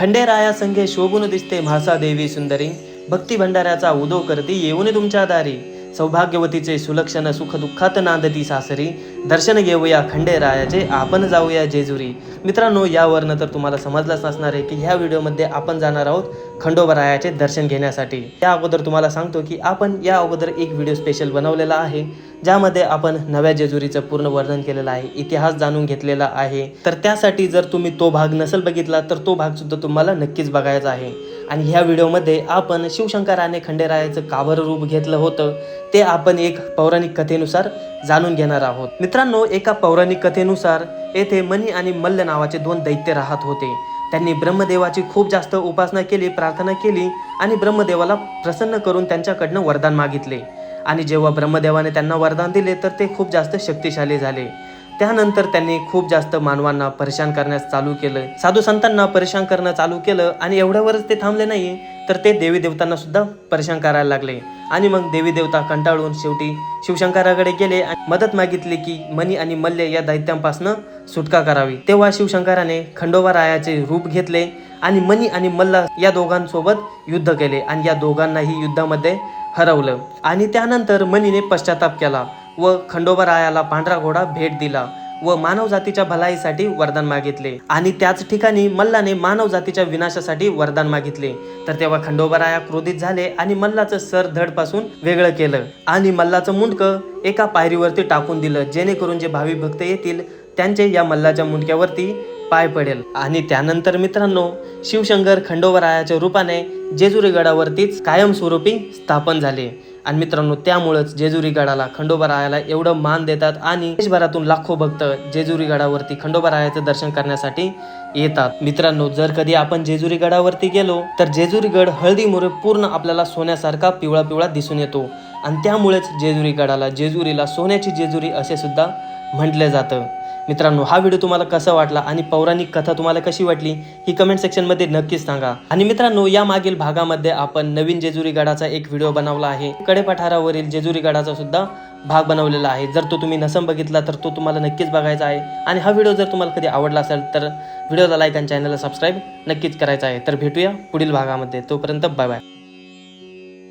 खंडेराया संघे शोभून दिसते म्हासादेवी सुंदरी. भक्ती भंडाऱ्याचा उदो करती येऊन तुमच्या दारी. सौभाग्यवतीचे सुलक्षण सुखदुःखात नांदती सासरी. दर्शन घेऊया खंडेरायाचे आपण जाऊया जेजुरी. मित्रांनो यावरनं तर तुम्हाला समजलंच नसणार आहे की ह्या व्हिडिओमध्ये आपण जाणार आहोत खंडोबरायाचे दर्शन घेण्यासाठी. त्या अगोदर तुम्हाला सांगतो की आपण या अगोदर एक व्हिडिओ स्पेशल बनवलेला आहे ज्यामध्ये आपण नव्या जेजुरीचं पूर्ण वर्णन केलेलं आहे इतिहास जाणून घेतलेला आहे. तर त्यासाठी जर तुम्ही तो भाग नसेल बघितला तर तो भाग सुद्धा तुम्हाला नक्कीच बघायचा आहे. आणि ह्या व्हिडिओमध्ये आपण शिवशंकराने खंडेरायाचं कावर रूप घेतलं होतं. ते आपण एक पौराणिक कथेनुसार जाणून घेणार आहोत. मित्रांनो एका पौराणिक कथेनुसार येथे मनी आणि मल्ल नावाचे दोन दैत्य राहत होते. त्यांनी ब्रह्मदेवाची खूप जास्त उपासना केली प्रार्थना केली आणि ब्रह्मदेवाला प्रसन्न करून त्यांच्याकडनं वरदान मागितले. आणि जेव्हा ब्रह्मदेवाने त्यांना वरदान दिले तर ते खूप जास्त शक्तिशाली झाले. त्यानंतर त्यांनी खूप जास्त मानवांना परेशान करण्यास चालू केलं. साधू संतांना परेशान करणं चालू केलं आणि एवढ्यावरच ते थांबले नाही तर ते देवी देवतांना सुद्धा परेशान करायला लागले. आणि मग देवी देवता कंटाळून शेवटी शिवशंकराकडे गेले आणि मदत मागितली की मणी आणि मल्ल या दैत्यांपासून सुटका करावी. तेव्हा शिवशंकराने खंडोबा रायाचे रूप घेतले आणि मणी आणि मल्ल या दोघांसोबत युद्ध केले आणि या दोघांनाही युद्धामध्ये हरवलं. आणि त्यानंतर मनीने पश्चाताप केला. व खंडोबा रायाला पांढरा घोडा भेट दिला व मानव जातीच्या भलाईसाठी वरदान मागितले. आणि त्याच ठिकाणी मल्लाने मानव जातीच्या विनाशासाठी वरदान मागितले. तर तेव्हा खंडोबराया क्रोधित झाले आणि मल्लाचं सर धडपासून वेगळं केलं. आणि मल्लाचं मुंडकं एका पायरीवरती टाकून दिलं जेणेकरून जे भावी भक्त येतील त्यांचे या मल्लाच्या मुंडक्यावरती पाय पडेल. आणि त्यानंतर मित्रांनो शिवशंकर खंडोबरायाच्या रूपाने जेजुरी गडावरतीच कायमस्वरूपी स्थापन झाले. आणि मित्रांनो त्यामुळंच जेजुरी गडाला खंडोबारायाला एवढं मान देतात आणि देशभरातून लाखो भक्त जेजुरी गडावरती खंडोबारायाचं दर्शन करण्यासाठी येतात. मित्रांनो जर कधी आपण जेजुरी गडावरती गेलो तर जेजुरी गड हळदीमुळे पूर्ण आपल्याला सोन्यासारखा पिवळा पिवळा दिसून येतो. आणि त्यामुळेच जेजुरी गडाला जेजुरीला सोन्याची जेजुरी असे सुद्धा म्हटलं जातं. मित्रांनो हा व्हिडिओ तुम्हाला कसा वाटला आणि पौराणिक कथा तुम्हाला कशी वाटली ही कमेंट सेक्शनमध्ये नक्कीच सांगा. आणि मित्रांनो या मागील भागामध्ये आपण नवीन जेजुरी गडाचा एक व्हिडिओ बनवला आहे. कडेपठारावरील जेजुरी गडाचा सुद्धा भाग बनवलेला आहे. जर तो तुम्ही नसम बघितला तर तो तुम्हाला नक्कीच बघायचा आहे. आणि हा व्हिडिओ जर तुम्हाला कधी आवडला असेल तर व्हिडिओला लाईक आणि चॅनलला सबस्क्राईब नक्कीच करायचा आहे. तर भेटूया पुढील भागामध्ये. तोपर्यंत बाय बाय